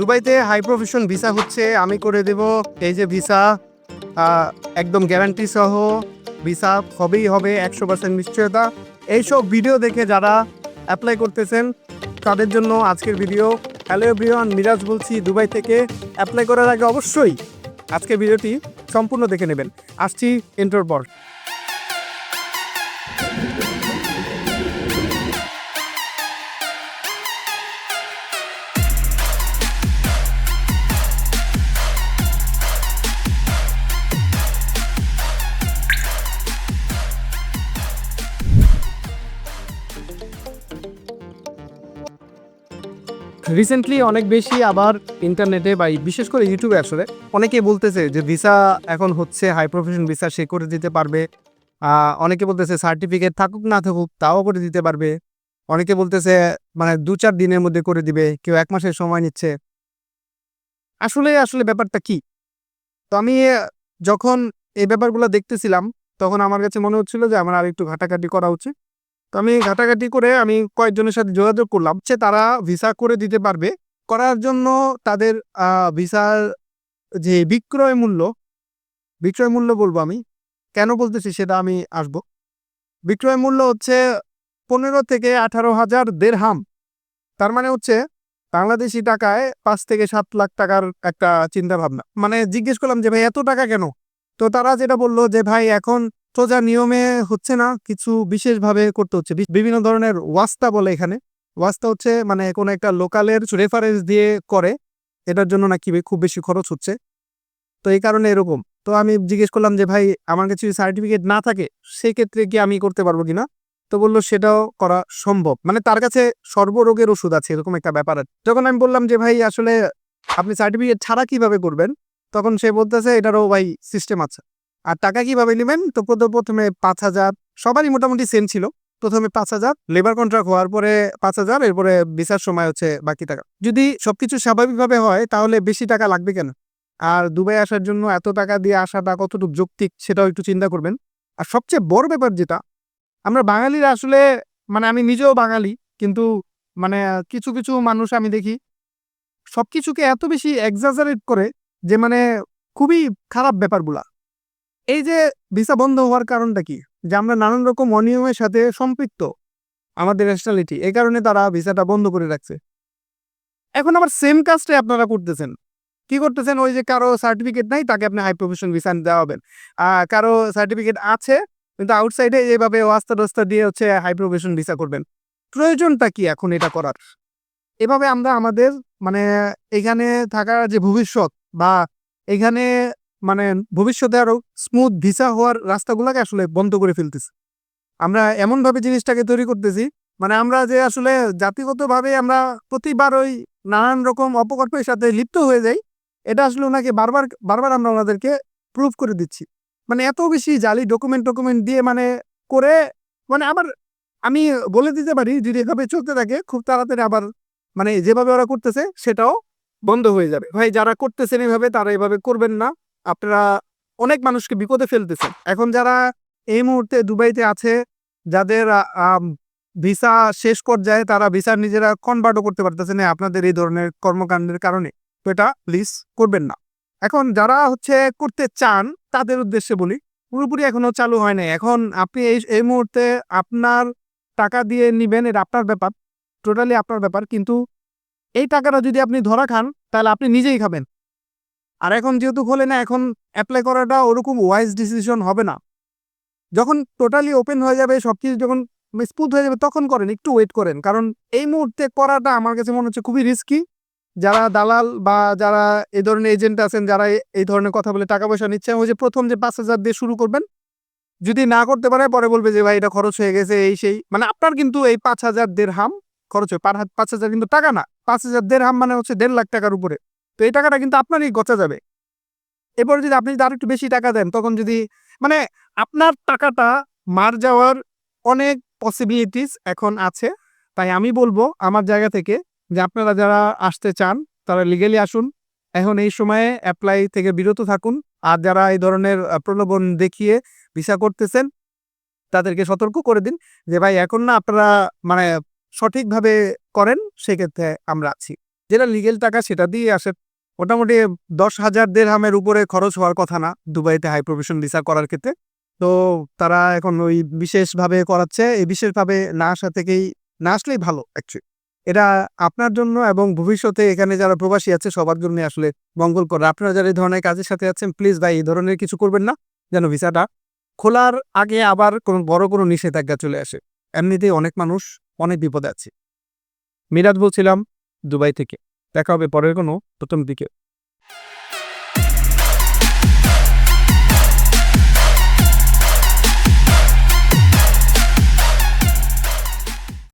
দুবাইতে high profession visa হচ্ছে, আমি করে দেব। এই যে ভিসা একদম গ্যারান্টি সহ ভিসা হবেই হবে একশো পার্সেন্ট নিশ্চয়তা। এইসব ভিডিও দেখে যারা অ্যাপ্লাই করতেছেন, তাদের জন্য আজকের ভিডিও হ্যালো এভরিওয়ান মিরাজ বলছি, দুবাই থেকে অ্যাপ্লাই করার আগে অবশ্যই আজকের ভিডিওটি সম্পূর্ণ দেখে নেবেন। আসছি ইন্টার রিসেন্টলি অনেক বেশি আবার ইন্টারনেটে বা বিশেষ করে ইউটিউবে আসলে অনেকে বলতেছে যে ভিসা এখন হচ্ছে হাই প্রফেশন ভিসা সে করে দিতে পারবে। অনেকে বলতেছে সার্টিফিকেট থাকুক না থাকুক তাও করে দিতে পারবে। অনেকে বলতেছে মানে দু চার দিনের মধ্যে করে দিবে, কেউ এক মাসের সময় নিচ্ছে। আসলে আসলে ব্যাপারটা কি? তো আমি যখন এই ব্যাপারগুলো দেখতেছিলাম, তখন আমার কাছে মনে হচ্ছিল যে আমার আর একটু ঘাটাঘাটি করা উচিত। তো আমি ঘাটাঘাটি করে আমি কয়েকজনের সাথে যোগাযোগ করলাম। যে তারা ভিসা করে দিতে পারবে। করার জন্য তাদের ভিসার যে বিক্রয় মূল্য বিক্রয় মূল্য বলব আমি। কেন বলতেছি সেটা আমি আসব। বিক্রয় মূল্য হচ্ছে পনেরো থেকে আঠারো হাজার দেড়হাম। তার মানে হচ্ছে বাংলাদেশি টাকায় পাঁচ থেকে সাত লাখ টাকার একটা চিন্তা ভাবনা মানে জিজ্ঞেস করলাম যে, ভাই, এত টাকা কেন? তো তারা যেটা বলল যে, ভাই, এখন সোজা নিয়মে হচ্ছে না, কিছু বিশেষভাবে করতে হচ্ছে। বিভিন্ন ধরনের ওয়াস্তা বলে এখানে। ওয়াস্তা হচ্ছে মানে কোনো একটা লোকালের রেফারেন্স দিয়ে করে। এটার জন্য নাকি খুব বেশি খরচ হচ্ছে। তো এই কারণে এরকম। তো আমি জিজ্ঞেস করলাম যে, ভাই, আমার কাছে যদি সার্টিফিকেট না থাকে, সেক্ষেত্রে কি আমি করতে পারব কিনা? তো বলল, সেটাও করা সম্ভব। মানে তার কাছে সর্বরোগের ওষুধ আছে, এরকম একটা ব্যাপার আছে। যখন আমি বললাম যে, ভাই, আসলে আপনি সার্টিফিকেট ছাড়া কীভাবে করবেন? তখন সে বলতেছে, এটারও ভাই সিস্টেম আছে। আর টাকা কীভাবে নেবেন? তো প্রথ- প্রথমে পাঁচ হাজার, সবারই মোটামুটি সেম ছিল। প্রথমে পাঁচ হাজার লেবার কন্ট্রাক্ট হওয়ার পরে পাঁচ হাজার, এরপরে ভিসার সময় হচ্ছে বাকি টাকা। যদি সবকিছু স্বাভাবিকভাবে হয়, তাহলে বেশি টাকা লাগবে কেন? আর দুবাই আসার জন্য এত টাকা দিয়ে আসাটা কতটুকু যৌক্তিক, সেটাও একটু চিন্তা করবেন। আর সবচেয়ে বড় ব্যাপার যেটা, আমরা বাঙালিরা আসলে মানে আমি নিজেও বাঙালি, কিন্তু মানে কিছু কিছু মানুষ আমি দেখি, সবকিছুকে এত বেশি এক্সাজারেট করে যে মানে খুবই খারাপ ব্যাপারগুলা। এই যে ভিসা বন্ধ হওয়ার কারণটা কি? যে আমরা নানান রকম অনিয়মের সাথে সম্পৃক্ত আমাদের ন্যাশনালিটি এই কারণে তারা ভিসাটা বন্ধ করে রাখছে। এখন আবার সেম কাজটাই আপনারা করতেছেন। কি করতেছেন? ওই যে কারও সার্টিফিকেট নাই, তাকে আপনি হাই প্রফেশন ভিসা দেওয়া হবেন কারও সার্টিফিকেট আছে, কিন্তু আউটসাইডে এইভাবে ওয়াস্তা টোস্তা দিয়ে হচ্ছে হাই প্রফেশন ভিসা করবেন। প্রয়োজনটা কি এখন এটা করার? এভাবে আমরা আমাদের মানে এখানে থাকার যে ভবিষ্যৎ বা এখানে মানে ভবিষ্যতে আরও স্মুথ ভিসা হওয়ার রাস্তাগুলোকে আসলে বন্ধ করে ফেলতেছি। আমরা এমনভাবে জিনিসটাকে তৈরি করতেছি মানে আমরা যে আসলে জাতিগতভাবে আমরা প্রতিবার ওই নানান রকম অপকল্পের সাথে লিপ্ত হয়ে যাই, এটা আসলে ওনাকে বারবার বারবার আমরা ওনাদেরকে প্রুভ করে দিচ্ছি। মানে এত বেশি জালি ডকুমেন্ট টকুমেন্ট দিয়ে মানে করে মানে আবার আমি বলে দিতে পারি, যদি এভাবে চলতে থাকে, খুব তাড়াতাড়ি আবার মানে যেভাবে ওরা করতেছে, সেটাও বন্ধ হয়ে যাবে। ভাই, যারা করতেছেন এভাবে, তারা এভাবে করবেন না। আপনারা অনেক মানুষকে বিপদে ফেলতেছেন। এখন যারা এই মুহূর্তে দুবাইতে আছে, যাদের ভিসা শেষ পর্যায়ে তারা ভিসা নিজেরা কনভার্টও করতে পারতেছে না আপনাদের এই ধরনের কর্মকাণ্ডের কারণে। তো এটা প্লিজ করবেন না। এখন যারা হচ্ছে করতে চান, তাদের উদ্দেশ্যে বলি, পুরোপুরি এখনও চালু হয় নাই। এখন আপনি এই এই মুহূর্তে আপনার টাকা দিয়ে নিবেন, এটা আপনার ব্যাপার টোটালি আপনার ব্যাপার। কিন্তু এই টাকাটা যদি আপনি ধরা খান, তাহলে আপনি নিজেই খাবেন। আর এখন যেহেতু খোলে না, এখন অ্যাপ্লাই করাটা ওরকম ওয়াইজ ডিসিশন হবে না। যখন টোটালি ওপেন হয়ে যাবে সব কিছু যখন স্মুথ হয়ে যাবে, তখন করেন, একটু ওয়েট করেন। কারণ এই মুহূর্তে করাটা আমার কাছে মনে হচ্ছে খুবই রিস্কি যারা দালাল বা যারা এই ধরনের এজেন্ট আছেন, যারা এই ধরনের কথা বলে টাকা পয়সা নিচ্ছে, ওই যে প্রথম যে পাঁচ হাজার দিয়ে শুরু করবেন, যদি না করতে পারে, পরে বলবে যে, ভাই, এটা খরচ হয়ে গেছে, এই সেই। মানে আপনার কিন্তু এই পাঁচ হাজার দেড় হাম খরচ হয়। পাঁচ হাজার কিন্তু টাকা না। পাঁচ হাজার দেড় হাম মানে হচ্ছে দেড় লাখ টাকার উপরে। তো এই টাকাটা কিন্তু আপনারই গচা যাবে। এরপর যদি আপনি যদি আরও একটু বেশি টাকা দেন, তখন যদি মানে আপনার টাকাটা মার যাওয়ার অনেক পসিবিলিটিস এখন আছে। তাই আমি বলব আমার জায়গা থেকে যে আপনারা যারা আসতে চান, তারা লিগেলি আসুন। এখন এই সময়ে অ্যাপ্লাই থেকে বিরত থাকুন। আর যারা এই ধরনের প্রলোভন দেখিয়ে ভিসা করতেছেন, তাদেরকে সতর্ক করে দিন যে ভাই, এখন না আপনারা মানে সঠিকভাবে করেন, সেক্ষেত্রে আমরা আছি। যেটা লিগেল টাকা, সেটা দিয়ে আসে মোটামুটি দশ হাজার দেড়হামের উপরে খরচ হওয়ার কথা না, দুবাইতে হাই প্রফেশন ভিসা করার ক্ষেত্রে। তো তারা এখন ওই বিশেষভাবে করাচ্ছে, এই বিশেষভাবে না আসা থেকেই, না আসলেই ভালো অ্যাকচুয়ালি এটা আপনার জন্য এবং ভবিষ্যতে এখানে যারা প্রবাসী আছে, সবার জন্য আসলে মঙ্গল করে আপনারা যারা এই ধরনের কাজের সাথে আছেন প্লিজ ভাই, এই ধরনের কিছু করবেন না, যেন ভিসাটা খোলার আগে আবার কোনো বড় কোনো নিষেধাজ্ঞা চলে আসে। এমনিতেই অনেক মানুষ অনেক বিপদে আছে। মিরাজ বলছিলাম, দুবাই থেকে। দেখা হবে পরের কোনো প্রথম দিকে।